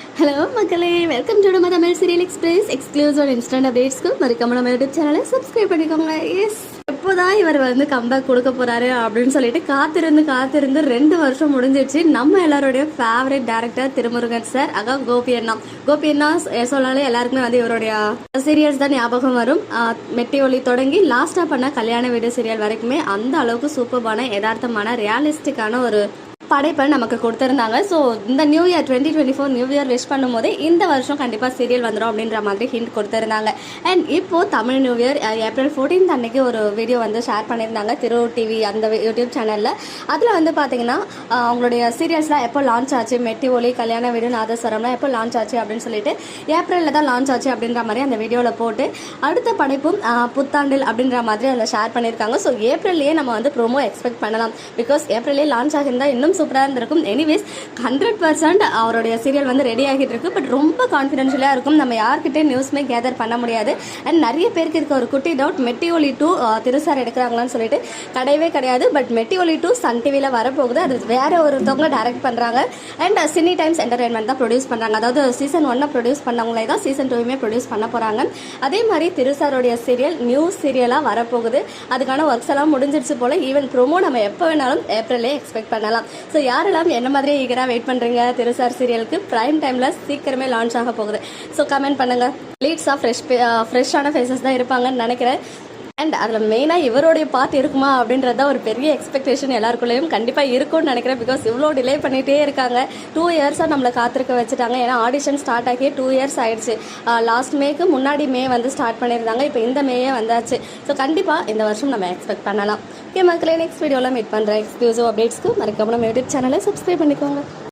Hello மக்களே. Welcome to நம்ம Tamil serial express exclusive instant அப்டேட்ஸ்க்கு மறக்காம நம்ம யூடியூப் சேனலை சப்ஸ்கிரைப் பண்ணிக்கோங்க. எஸ் எப்போதான் இவர் வந்து கம்பேக் கொடுக்க போறாரு அப்படின்னு சொல்லிட்டு காத்திருந்து காத்திருந்து ரெண்டு வருஷம் முடிஞ்சிருச்சு நம்ம எல்லாருடைய ஃபேவரட் டேரக்டர் திருமுருகன் சார் அதான் கோபி அண்ணா. கோபி அண்ணா எ- சொன்னாலே எல்லாருக்குமே வந்து இவருடைய சீரியல்ஸ் தான் ஞாபகம் வரும். மெட்டி ஒலி தொடங்கி லாஸ்டா பண்ண கல்யாண வீடு சீரியல் வரைக்குமே அந்த அளவுக்கு சூப்பர்பான யதார்த்தமான ரியாலிஸ்டிக்கான ஒரு படைப்பை நமக்கு கொடுத்துருந்தாங்க. ஸோ இந்த new year twenty twenty four new year wish பண்ணும்போது இந்த வருஷம் கண்டிப்பாக சீரியல் வந்துடும் அப்படின்ற மாதிரி ஹிண்ட் கொடுத்துருந்தாங்க. அண்ட் இப்போது Tamil new year April fourteenth அன்னைக்கு ஒரு வீடியோ வந்து ஷேர் பண்ணியிருந்தாங்க திரு டிவி அந்த யூடியூப் சேனலில் அதில் வந்து பார்த்தீங்கன்னா அவங்களுடைய சீரியல்ஸ்லாம் எப்போ லான்ச் ஆச்சு? மெட்டி ஒலி கல்யாண வீடு நாதஸ்வரம்லாம் எப்போ லான்ச் ஆச்சு அப்படின்னு சொல்லிட்டு ஏப்ரலில் தான் லான்ச் ஆச்சு அப்படின்ற மாதிரி அந்த வீடியோவில் போட்டு அடுத்த படைப்பும் புத்தாண்டில் அப்படின்ற மாதிரி அதில் ஷேர் பண்ணியிருக்காங்க. ஸோ ஏப்ரல்லையே நம்ம வந்து ப்ரோமோ எக்ஸ்பெக்ட் பண்ணலாம். பிகாஸ் ஏப்ரல்லே லான்ச் ஆகியிருந்தா இன்னும் சூப்பராக இருந்திருக்கும். எனிவேஸ் ஹண்ட்ரட் பர்சன்ட் அவருடைய சீரியல் வந்து ரெடி ஆகிட்டு இருக்கு. பட் ரொம்ப கான்ஃபிடென்ஷியலாக இருக்கும். நம்ம யார்கிட்டே நியூஸ்மே கேதர் பண்ண முடியாது. அண்ட் நிறைய பேருக்கு இருக்க ஒரு குட்டி டவுட் மெட்டி ஒலி டூ திருசார் எடுக்கிறாங்களான்னு சொல்லிட்டு கிடையவே கிடையாது. But Metti Oli two Sun டிவியில் வரப்போகுது. அது வேற ஒருத்தவங்க டைரக்ட் பண்ணுறாங்க அண்ட் சினி டைம்ஸ் என்டர்டைன்மெண்ட் தான் ப்ரொடியூஸ் பண்ணுறாங்க அதாவது சீசன் ஒன்னை ப்ரொடியூஸ் பண்ணவங்களே தான் சீசன் டூவுமே ப்ரொடியூஸ் பண்ண போகிறாங்க அதே மாதிரி திருசாருடைய சீரியல் நியூஸ் சீரியலாக வரப்போகுது. அதுக்கான ஒர்க்ஸ் எல்லாம் முடிஞ்சிருச்சு போல. ஈவன் ப்ரோமோ நம்ம எப்போ வேணாலும் ஏப்ரல்லே எக்ஸ்பெக்ட் பண்ணலாம். ஸோ யாரெல்லாம் என்ன மாதிரி ஈகராக வெயிட் பண்ணுறீங்க திருசார் சீரியலுக்கு ப்ரைம் டைமில் சீக்கிரமே லான்ச் ஆக போகுது. ஸோ கமெண்ட் பண்ணுங்க. லீட்ஸாக ஃப்ரெஷ் ஃப்ரெஷ்ஷான ஃபேஸஸ் தான் இருப்பாங்கன்னு நினைக்கிறேன். அண்ட் அதில் மெயினாக இவருடைய பாட்டு இருக்குமா அப்படின்றத ஒரு பெரிய எக்ஸ்பெக்டேஷன் எல்லாருக்குள்ளேயும் கண்டிப்பாக இருக்கும்னு நினைக்கிறேன். பிகாஸ் இவ்வளோ டிலே பண்ணிகிட்டே இருக்காங்க. டூ இயர்ஸாக நம்மளை காத்திருக்க வச்சுட்டாங்க. ஏன்னா ஆடிஷன் ஸ்டார்ட் ஆகி டூ இயர்ஸ் ஆயிடுச்சு. லாஸ்ட் மேக்கு முன்னாடி மே வந்து ஸ்டார்ட் பண்ணியிருந்தாங்க. இப்போ இந்த மேயே வந்தாச்சு. ஸோ கண்டிப்பாக இந்த வருஷம் நம்ம எக்ஸ்பெக்ட் பண்ணலாம். ஓகே மக்களே நெக்ஸ்ட் வீடியோவில் மீட் பண்ணுறேன் எக்ஸ்க்ளூசிவ் அப்டேட்ஸ்க்கு மறக்காம நம்ம யூடியூப் சேனலை சப்ஸ்கிரைப் பண்ணிக்கோங்க.